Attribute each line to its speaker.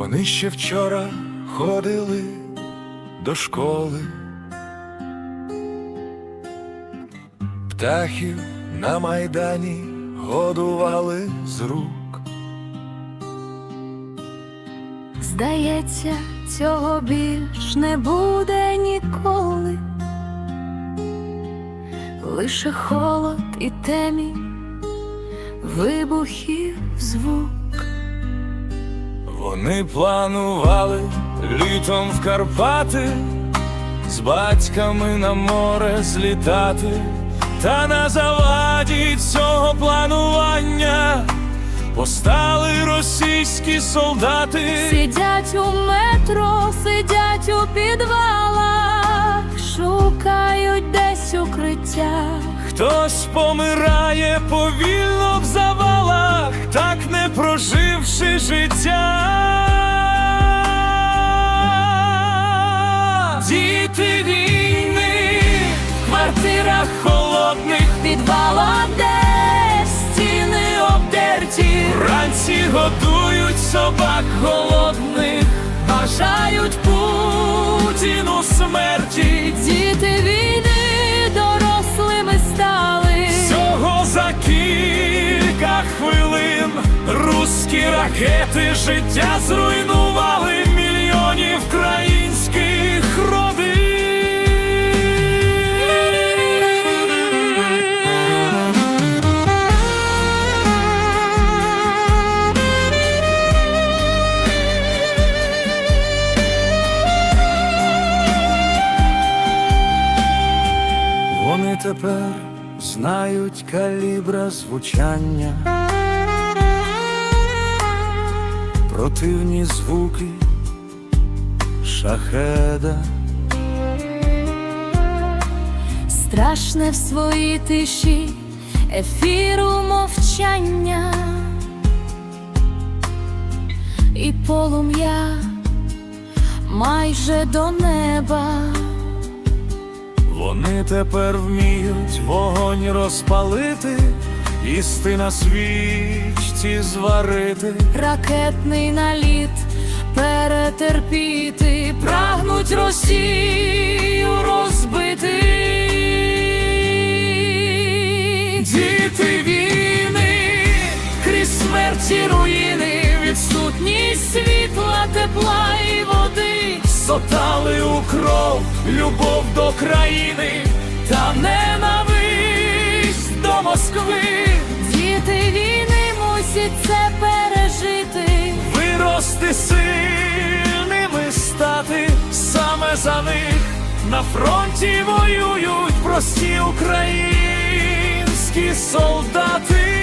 Speaker 1: Вони ще вчора ходили до школи. Птахів на майдані годували з рук.
Speaker 2: Здається, цього більш не буде ніколи. Лише холод і темінь, вибухів звук.
Speaker 1: Вони планували літом в Карпати, з батьками на море злітати, та на заваді цього планування постали російські солдати.
Speaker 2: Сидять у метро, сидять у підвалах, шукають десь укриття.
Speaker 1: Хтось помирає повільно в не проживши життя. Діти війни в квартирах холодних,
Speaker 2: Підвала, де стіни обдерті,
Speaker 1: вранці годують собак голодних,
Speaker 2: бажають
Speaker 1: Путіну смерті.
Speaker 2: діти
Speaker 1: руські ракети життя зруйнували мільйонів українських родин. Вони тепер знають калібра звучання, противні звуки шахеда.
Speaker 2: Страшне в своїй тиші ефіру мовчання і полум'я майже до неба.
Speaker 1: Вони тепер вміють вогонь розпалити, їсти на свічці зварити.
Speaker 2: Ракетний наліт перетерпіти, прагнуть Росію розбити.
Speaker 1: Діти війни,
Speaker 2: крізь смерті руїни, відсутність світла, тепла і води.
Speaker 1: сотали у кров любов до країни та ненависть до Москви.
Speaker 2: Діти війни мусять це пережити.
Speaker 1: Вирости сильними стати саме за них на фронті воюють прості українські солдати.